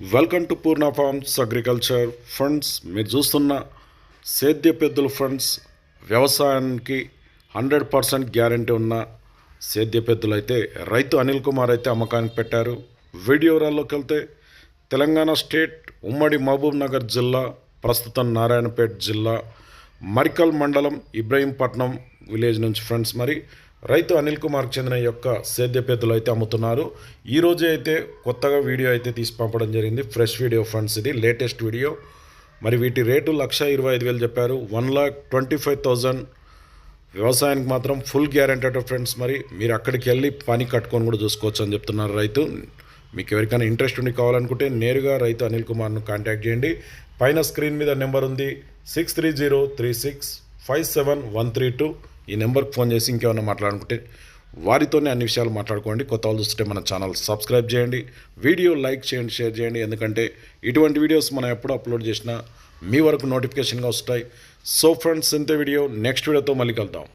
Welcome to Purna farms agriculture funds మీరు చూస్తున్న సేద్య పెద్దల ఫండ్స్ వ్యవసాయానికి హండ్రెడ్ పర్సెంట్ గ్యారంటీ ఉన్న సేద్య పెద్దలు అయితే రైతు అనిల్ కుమార్ అయితే అమ్మకానికి పెట్టారు. వీడియోరాల్లోకి వెళ్తే తెలంగాణ స్టేట్ ఉమ్మడి మహబూబ్ నగర్ జిల్లా ప్రస్తుతం నారాయణపేట జిల్లా మరికల్ మండలం ఇబ్రహీంపట్నం విలేజ్ నుంచి ఫ్రెండ్స్ మరి రైతు అనిల్ కుమార్కి చెందిన యొక్క సేద్య అయితే అమ్ముతున్నారు. ఈరోజు అయితే కొత్తగా వీడియో అయితే తీసి పంపడం జరిగింది. ఫ్రెష్ వీడియో ఫ్రెండ్స్ ఇది లేటెస్ట్ వీడియో. మరి వీటి రేటు లక్ష ఇరవై ఐదు వేలు చెప్పారు. One lakh twenty five thousand వ్యవసాయానికి మాత్రం ఫుల్ గ్యారంటీ ఫ్రెండ్స్ మరి మీరు అక్కడికి వెళ్ళి పని కట్టుకొని కూడా చూసుకోవచ్చు అని చెప్తున్నారు రైతు. మీకు ఎవరికైనా ఇంట్రెస్ట్ ఉండి కావాలనుకుంటే నేరుగా రైతు అనిల్ కుమార్ను కాంటాక్ట్ చేయండి. పైన స్క్రీన్ మీద నెంబర్ ఉంది. Six three zero three six five seven one three two ఈ నెంబర్కి ఫోన్ చేసి ఇంకేమైనా మాట్లాడుకుంటే వారితోనే అన్ని విషయాలు మాట్లాడుకోండి. కొత్త వాళ్ళు చూస్తుంటే మన ఛానల్ సబ్స్క్రైబ్ చేయండి. వీడియో లైక్ చేయండి షేర్ చేయండి. ఎందుకంటే ఇటువంటి వీడియోస్ మనం ఎప్పుడు అప్లోడ్ చేసినా మీ వరకు నోటిఫికేషన్గా వస్తాయి. సో ఫ్రెండ్స్ ఇంతే వీడియో. నెక్స్ట్ వీడియోతో మళ్ళీ కలుద్దాం.